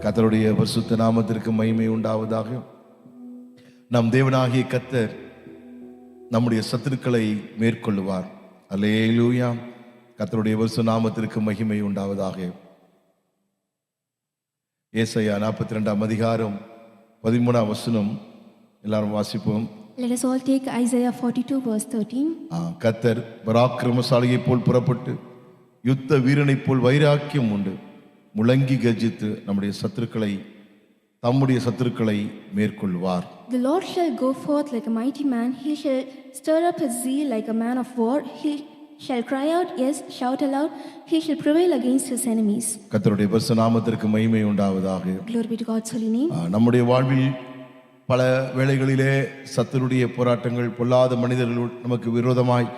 கத்தருடைய பரிசுத்த நாமத்திற்கு மகிமை உண்டாவதாக. நம் தேவனாகிய கத்தர் நம்முடைய சத்துருக்களை மேற்கொள்ளுவார். அல்லேலூயா. கத்தருடைய பரிசு நாமத்திற்கு மகிமை உண்டாவதாக. ஏசையா நாற்பத்தி ரெண்டாம் அதிகாரம் பதிமூணாம் வசனம். எல்லாரும் வாசிப்போம். Let us all take Isaiah 42, verse 13. ஆ, கத்தர் பராக்கிரமசாலியைப் போல் புறப்பட்டு யுத்த வீரனைப் போல் வைராக்கியம் உண்டு. முழங்கி கர்ஜித்து நம்முடைய சத்துருக்களை தம்முடைய சத்துருக்களை மேற்கொள்வார் The Lord shall go forth like a mighty man, he shall stir up his zeal like a man of war, he shall cry out, yes, shout aloud, he shall prevail against his enemies. கத்தருடைய பரிசு நாமத்திற்கு மகிமை உண்டாவதாக Glory be to God's holy name. நம்முடைய வாழ்வில் பல வேளைகளிலே சத்துருடைய போராட்டங்கள் பொல்லாத மனிதர்கள் நமக்கு விரோதமாய்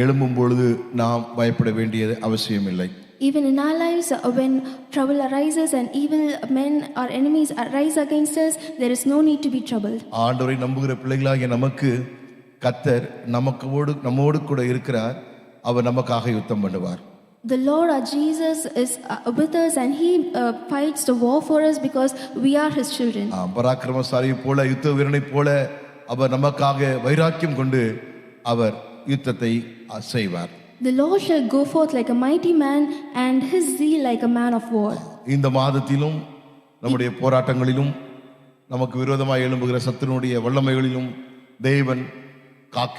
எழும்பும் பொழுது நாம் பயப்பட வேண்டியது அவசியமில்லை Even in our lives, uh, when trouble arises and evil men or enemies arise against us, there is no need to be troubled. ஆண்டவரை நம்புகிற பிள்ளைகளாகிய நமக்கு கத்தர் நமக்கோடு நம்மோடு கூட இருக்கிறார் அவர் நமக்காக யுத்தம் பண்ணுவார் The Lord our Jesus is uh, with us and he uh, fights the war for us because we are his children. ஆ, பராக்கிரமசாலியைப் போல யுத்த வீரனைப் போல அவர் நமக்காக வைராக்கியம் கொண்டு அவர் யுத்தத்தை செய்வார் The Lord shall go forth like a mighty man and his zeal like a man of war. இந்த மாதத்திலும் நம்முடைய போராட்டங்களிலும் நமக்கு விரோதமாக எழும்புகிற சத்துனுடைய வல்லமைகளிலும் தேவன் காக்க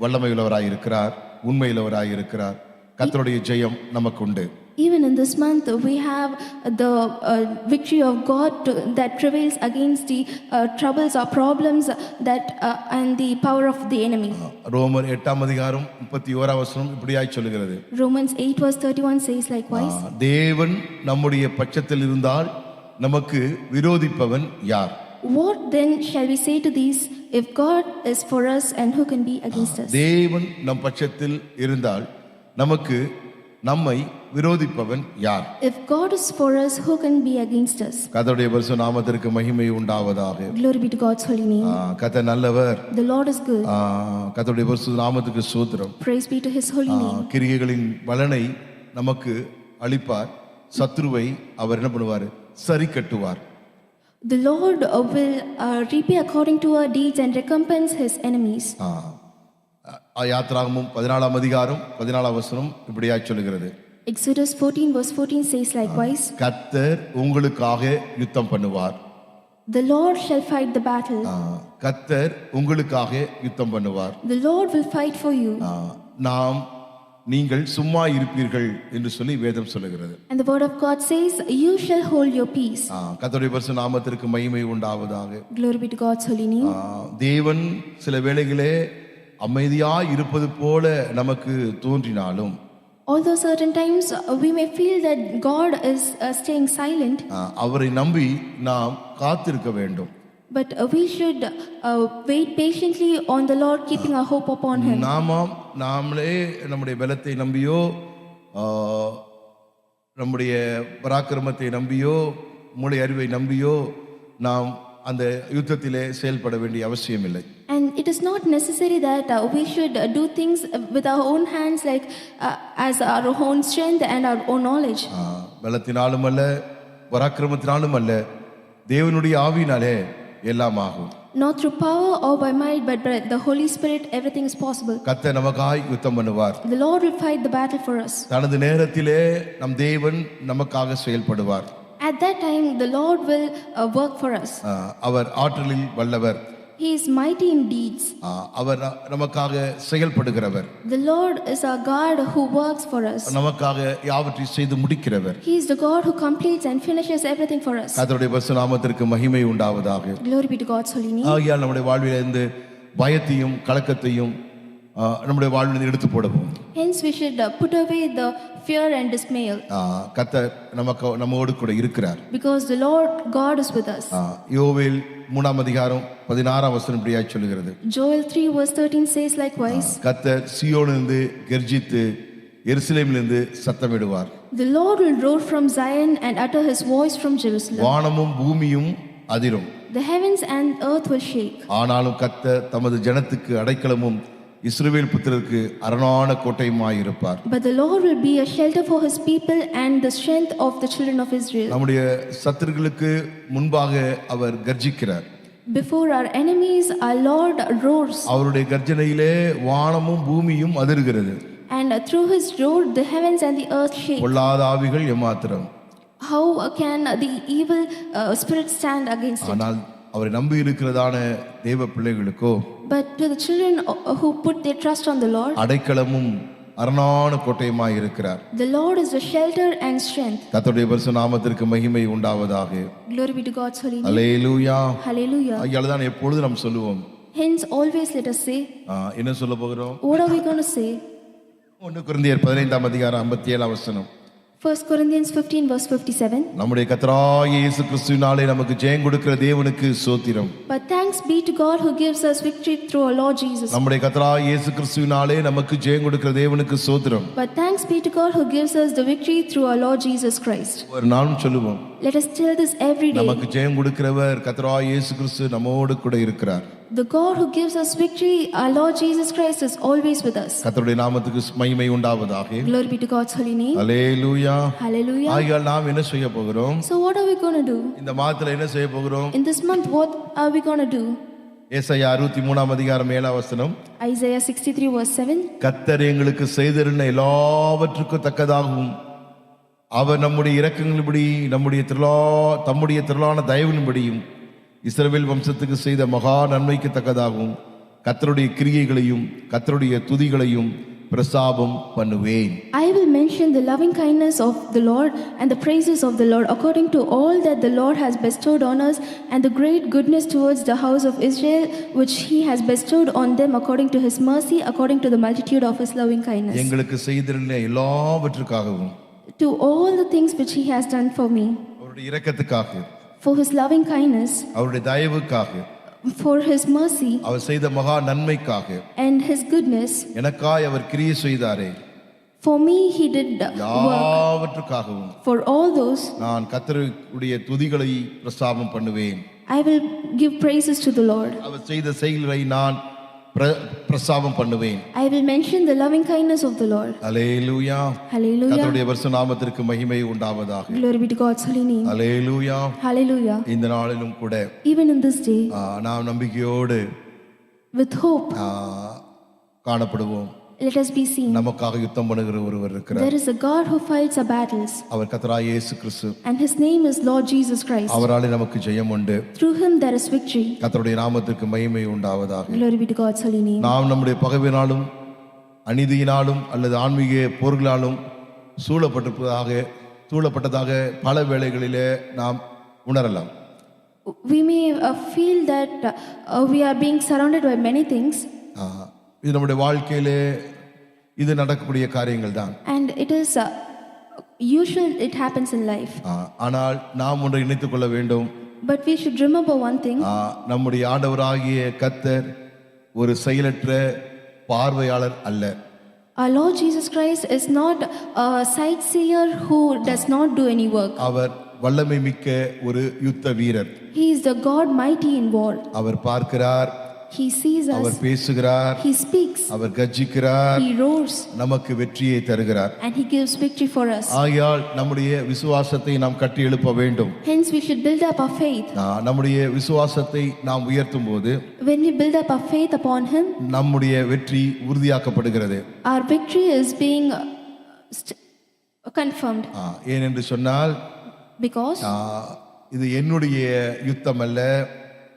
வல்லமையுள்ளவராயிருக்கிறார் உண்மையுள்ளவராயிருக்கிறார் கத்தருடைய இருக்கிறார் ஜெயம் நமக்கு உண்டு Even in this month, we have the uh, victory of God to, that prevails against the uh, troubles or problems that uh, and the power of the enemy. ரோமர் எட்டாம் அதிகாரம் முப்பத்தி ஓராம் வசனம் இப்படியாய் சொல்லுகிறது Romans 8 verse 31 says likewise. தேவன் நம்முடைய பட்சத்தில் இருந்தால் நமக்கு விரோதிப்பவன் யார் What then shall we say to these? If God is for us, and who can be against us? தேவன் நம் பட்சத்தில் இருந்தால் நமக்கு நம்மை விரோதிப்பவன் யார் If God is for us, who can be against us? கர்த்தருடைய பரிசு நாமத்திற்கு மகிமை உண்டாவதாக Glory be to God's holy name. கர்த்தர் நல்லவர் The Lord is good. கர்த்தருடைய பரிசு நாமத்துக்கு சூத்திரம் Praise be to his holy name. கிரியைகளின் பலனை நமக்கு அளிப்பார் சத்ருவை அவர் என்ன பண்ணுவார் சரி கட்டுவார் The Lord uh, will uh, repay according to our deeds and recompense his enemies. ஆ, ஆ, யாத்திராகமும் பதினாலாம் அதிகாரம் பதினாலாம் வசனம் இப்படியாய் சொல்லுகிறது Exodus 14 verse 14 says likewise, கர்த்தர் உங்களுக்காக யுத்தம் பண்ணுவார் The Lord shall fight the battle. ஆ, கர்த்தர் உங்களுக்காக யுத்தம் பண்ணுவார் The Lord will fight for you. நாம் நீங்கள் சும்மா இருப்பீர்கள் என்று சொல்லி வேதம் சொல்லுகிறது And the word of God says, You shall hold your peace. ஆ, கர்த்தருடைய பரிசு நாமத்திற்கு மகிமை உண்டாவதாக Glory be to God's holy name. தேவன் சில வேளைகளே அமைதியாய் இருப்பது போல நமக்கு தோன்றினாலும் Although certain times uh, we may feel that God is uh, staying silent, அவரை நம்பி நாம் காத்திருக்க வேண்டும் but uh, we should uh, wait patiently on the Lord, keeping our hope upon Him. நாமாம் நாமளே நம்முடைய பலத்தை நம்பியோ நம்முடைய பராக்கிரமத்தை நம்பியோ மூளை அறிவை நம்பியோ நாம் அந்த யுத்தத்திலே செயல்பட வேண்டிய அவசியமில்லை And it is not necessary that uh, we should uh, do things uh, with our own hands, like uh, as our own strength and our own knowledge. பலத்தினாலும் அல்ல பராக்கிரமத்தினாலும் அல்ல தேவனுடைய ஆவியினாலே எல்லாம் ஆகும் Not through power or by might, but by the Holy Spirit, everything is possible. கத்த நமக்காய் யுத்தம் பண்ணுவார் The Lord will fight the battle for us. தனது நேரத்திலே நம் தேவன் நமக்காக செயல்படுவார் At that time, the Lord will uh, work for us. அவர் ஆற்றலில் வல்லவர் He is mighty in deeds. அவர் நமக்காக செயல்படுகிறவர் The Lord is our God who works for us. நமக்காக யாவற்றையும் செய்து முடிக்கிறவர் He is the God who completes and finishes everything for us. கர்த்தருடைய பரிசு நாமத்திற்கு மகிமை உண்டாவதாக Glory be to God's holy name. ஆகியால் நம்முடைய வாழ்விலிருந்து பயத்தையும் கலக்கத்தையும் நம்முடைய வாழ்விலிருந்து எடுத்து போடுவோம் Hence, we should uh, put away the fear and dismay ஆ, கர்த்தர் நமக்கு நம்மோடு கூட இருக்கிறார் because the Lord God is with us. யோவேல் மூணாம் அதிகாரம் பதினாறாம் வசனம் இப்படியாய் சொல்லுகிறது Joel 3 verse 13 says likewise, கர்த்தர் சியோனிலிருந்து கெர்ஜித்து எருசலேமிலிருந்து சத்தமிடுவார் The Lord will roar from Zion and utter his voice from Jerusalem. வானமும் பூமியும் அதிரும் The heavens and earth will shake. ஆனாலும் கர்த்தர் தமது ஜனத்துக்கு அடைக்கலமும் இஸ்ரவேல் புத்திரருக்கு அரணான கோட்டையுமாய் இருப்பார் But the Lord will be a shelter for his people and the strength of the children of Israel. நம்முடைய சத்துருக்களுக்கு முன்பாக அவர் கர்ஜிக்கிறார் Before our enemies, our Lord roars, அவருடைய கர்ஜனையிலே வானமும் பூமியும் அதிர்கிறது and through his roar, the heavens and the earth shake. பொல்லாத ஆவிகள் எம்மாத்திரம் How can the evil uh, spirit stand against it? ஆனால் அவரை நம்பி இருக்கிறதான தேவ பிள்ளைகளுக்கோ But to the children uh, who put their trust on the Lord, அடைக்கலமும் அரணான கோட்டையுமாய் இருக்கிறார் the Lord is the shelter and strength. கர்த்தருடைய பரிசு நாமத்திற்கு மகிமை உண்டாவதாக Glory be to God's holy name. Alleluia Hallelujah. தான் எப்பொழுது நாம் சொல்லுவோம் Hence, always let us say, ஆ, என்ன சொல்ல போகிறோம் what are we going to say? ஒன்று குருந்தியர் பதினைந்தாம் அதிகாரம் ஐம்பத்தி ஏழாம் வசனம் 1 Corinthians 15, verse 57. நம்முடைய கத்தராய இயேசு கிறிஸ்துவினாலே நமக்கு ஜெயம் கொடுக்கிற தேவனுக்கு சோத்திரம் But thanks be to God who gives us victory through our Lord Jesus. நம்முடைய கத்தராய இயேசு கிறிஸ்துவினாலே நமக்கு ஜெயம் கொடுக்கிற தேவனுக்கு சோத்திரம் But thanks be to God who gives us the victory through our Lord Jesus Christ. ஒரு நாளும் சொல்லுவோம் Let us tell this every day. நமக்கு ஜெயம் கொடுக்கிறவர் கத்தராய இயேசு கிறிஸ்து நம்மோடு கூட இருக்கிறார் The God who gives us victory, our Lord Jesus Christ, is always with us. கத்தருடைய நாமத்துக்கு மகிமை உண்டாவதாக Glory be to God's holy name. Alleluia Hallelujah. ஆகியால் நாம் என்ன செய்ய போகிறோம் So, what are we going to do? இந்த மாதத்துல என்ன செய்ய போகிறோம் In this month, what are we going to do? ஏசாயா அறுபத்தி மூணாம் அதிகாரம் ஏழாம் வசனம் Isaiah 63, verse 7. கத்தர் எங்களுக்கு செய்திருந்த எல்லாவற்றுக்கும் தக்கதாகவும் அவர் நம்முடைய இரக்கங்களின்படி நம்முடைய திரளா தம்முடைய திரளான தயவின்படியும் இஸ்ரவேல் வம்சத்துக்கு செய்த மகா நன்மைக்கு தக்கதாகவும் கத்தருடைய கிரியைகளையும் கத்தருடைய துதிகளையும் பிரசாபம் பண்ணுவேன் I will mention the loving kindness of the Lord and the praises of the Lord according to all that the Lord has bestowed on us and the great goodness towards the house of Israel which he has bestowed on them according to his mercy according to the multitude of his loving kindness எங்களுக்கு செய்திருந்த எல்லாவற்றுக்காகவும் to all the things which he has done for me அவருடைய இரக்கத்துக்காக for his loving kindness அவருடைய தயவுக்காக for his mercy அவர் செய்த மகா நன்மைக்காக and his goodness எனக்காய் அவர் கிரியை செய்தாரே for me he did work எல்லாவற்றுக்காகவும் for all those நான் கத்தருடைய துதிகளை பிரஸ்தாபம் பண்ணுவேன் I will give praises to the Lord அவர் செய்த செயல்களை நான் பிர- பிரஸ்தாபம் பண்ணுவேன் I will mention the loving kindness of the Lord alleluia hallelujah கத்தருடைய வருஷ நாமத்திற்கு மகிமை உண்டாவதாக Glory be to God's holy name. Alleluia Hallelujah. இந்த நாளிலும் கூட Even in this day, நாம் நம்பிக்கையோடு with hope, காணப்படுவோம் let us be seen. நமக்காக யுத்தம் பண்ணுகிற ஒருவர் இருக்கிறார் There is a God who fights our battles, அவர் கத்தராய் இயேசு கிறிஸ்து and his name is Lord Jesus Christ. அவராலே நமக்கு ஜெயம் உண்டு Through him there is victory. கத்தருடைய நாமத்திற்கு மகிமை உண்டாவதாக Glory be to God's holy name. நாம் நம்முடைய பகைவினாலும் அநீதியினாலும் அல்லது ஆன்மீக போர்களாலும் சூழப்பட்டிருப்பதாக சூழப்பட்டதாக பல வேளைகளிலே நாம் உணரலாம் We may uh, feel that uh, we are being surrounded by many things, ஆ, இது நம்முடைய வாழ்க்கையிலே இது நடக்கக்கூடிய காரியங்கள் தான் and it is uh, usual, it happens in life. ஆ, ஆனால் நாம் ஒன்றை இணைத்துக் கொள்ள வேண்டும் But we should remember one thing ஆ, நம்முடைய ஆண்டவராகிய கத்தர் ஒரு செயலற்ற பார்வையாளர் அல்ல our Lord Jesus Christ is not a sightseer who does not do any work. அவர் வல்லமை மிக்க ஒரு யுத்த வீரர் He is the God mighty in war. அவர் பார்க்கிறார் He sees அவர் us, பேசுகிறார் He speaks, our கர்ஜிக்கிறார் He roars, நமக்கு வெற்றியை தருகிறார் and He gives victory for us. ஆகையால் நம்முடைய விசுவாசத்தை நாம் கட்டி எழுப்ப வேண்டும் Hence, we should build up our faith. நம்முடைய விசுவாசத்தை நாம் உயர்த்தும் போது When we build up our faith upon Him, நம்முடைய வெற்றி உறுதியாக்கப்படுகிறது our victory is being uh, confirmed ஏனென்று சொன்னால் because இது என்னுடைய யுத்தம் அல்ல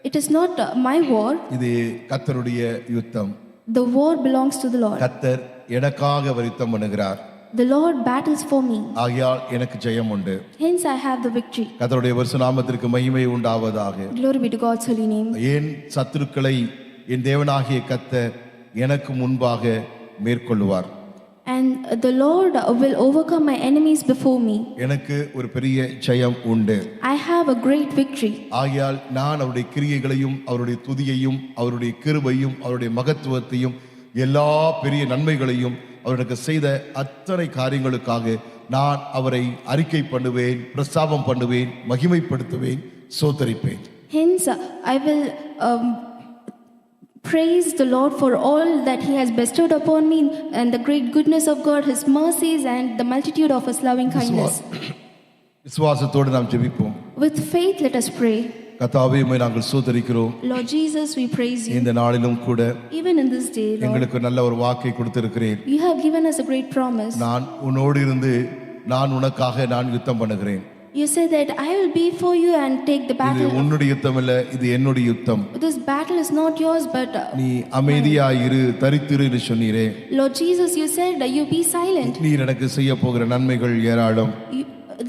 it is not uh, my war, இது கத்தருடைய யுத்தம். The war belongs to the Lord. கத்தர் எனக்காக அவர் யுத்தம் பண்ணுகிறார். The Lord battles for me, ஆகையால் எனக்கு ஜெயம் உண்டு. Hence, I have the victory. கத்தருடைய வருஷ நாமத்திற்கு மகிமை உண்டாவதாக. Glory be to God's holy name. என் சத்துருக்களை என் தேவனாகிய கத்தர் எனக்கு முன்பாக மேற்கொள்ளுவார். And the Lord will overcome my enemies before me. எனக்கு ஒரு பெரிய ஜெயம் உண்டு I have a great victory. ஆகையால் நான் அவருடைய கிரியைகளையும் அவருடைய துதியையும் அவருடைய கிருபையும் அவருடைய மகத்துவத்தையும் எல்லா பெரிய நன்மைகளையும் அவருக்கு செய்த அத்தனை காரியங்களுக்காக நான் அவரை அறிக்கை பண்ணுவேன் பிரஸ்தாபம் பண்ணுவேன் மகிமைப்படுத்துவேன் சோத்தரிப்பேன் Hence, I will um, Praise the Lord for all that He has bestowed upon me and the great goodness of God, His mercies, and the multitude of His loving kindness. விசுவாசத்தோடு நாம் ஜெபிப்போம் With faith, let us pray. கத்தாவே உம்மை நாங்கள் சோதரிக்கிறோம் Lord Jesus, we praise you. இந்த நாளிலும் கூட Even in this day, Lord, எங்களுக்கு நல்ல ஒரு வாக்கை கொடுத்திருக்கிறேன் you have given us a great promise. நான் உன்னோடு இருந்து நான் உனக்காக நான் யுத்தம் பண்ணுகிறேன் You said that I will be for you and take the இது battle. உன்னுடைய யுத்தம் இல்ல இது என்னுடைய யுத்தம் This battle is not yours, but uh, நீ அமைதியாயிரு தரித்திரு என்று சொன்னீரே Lord Jesus, you said that you be silent. நீர் எனக்கு செய்ய போகிற நன்மைகள் ஏராளம்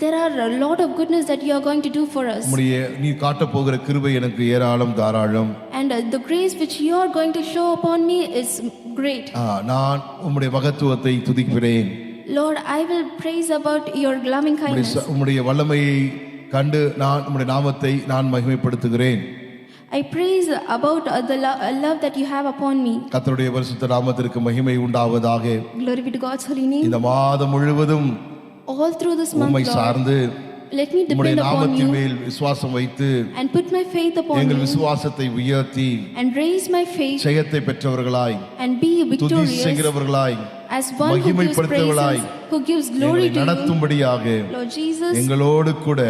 there are a lot of goodness that you are going to do for us. உம்முடைய நீ காட்டப் போகிற கிருபை எனக்கு ஏராளம் தாராளம் And uh, the grace which you are going to show upon me is great. நான் உம்முடைய மகத்துவத்தை துதிக்கிறேன் Lord, I will praise about your loving kindness. உம்முடைய வல்லமையை கண்டு நான் உம்முடைய நாமத்தை நான் மகிமைப்படுத்துகிறேன் I praise about uh, the lo- uh, love that you have upon me. கர்த்தருடைய பரிசுத்த நாமத்திற்கு மகிமை உண்டாவதாக Glory be to God's holy name. இந்த மாதம் முழுவதும் All through this உம்மை month, Lord, சார்ந்து let me depend upon you மேல் விசுவாசம் வைத்து and put my faith upon எங்கள் you விசுவாசத்தை உயர்த்தி and raise my faith ஜெயத்தை பெற்றவர்களாய் and be துதி victorious செய்கிறவர்களாய் as one who gives praises, who gives glory to you. நடத்தும்படியாக Lord Jesus, எங்களோடு கூட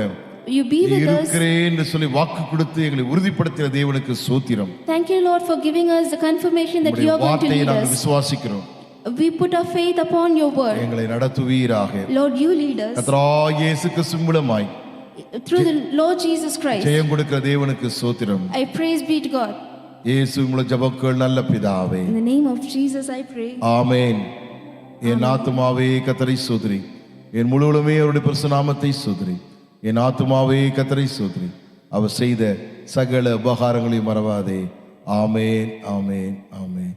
you be with us. இருக்கிறேன் என்று சொல்லி வாக்கு கொடுத்து எங்களை உறுதிப்படுத்தின தேவனுக்கு சோத்திரம் Thank you, Lord, for giving us the confirmation that you are going to lead us. விசுவாசிக்கிறோம் We put our faith upon your word. எங்களை நடத்துவீராக. Lord, you lead us. கர்த்தராகிய இயேசு கிறிஸ்து மூலமாய் through the Lord Jesus Christ. ஜெயம் கொடுக்கிற தேவனுக்கு சோத்திரம் I praise be to God. இயேசு மூலம் ஜபக்கள் நல்ல பிதாவே. In the name of Jesus, I pray. ஆமென். என் ஆத்துமாவே கத்தரை சோதரி என் முழுவதுமே அவருடைய பிரசுநாமத்தை சோதரி என் ஆத்துமாவே கத்தரை சோதரி அவர் செய்த சகல உபகாரங்களையும் மறவாதே. ஆமேன் ஆமேன் ஆமேன்.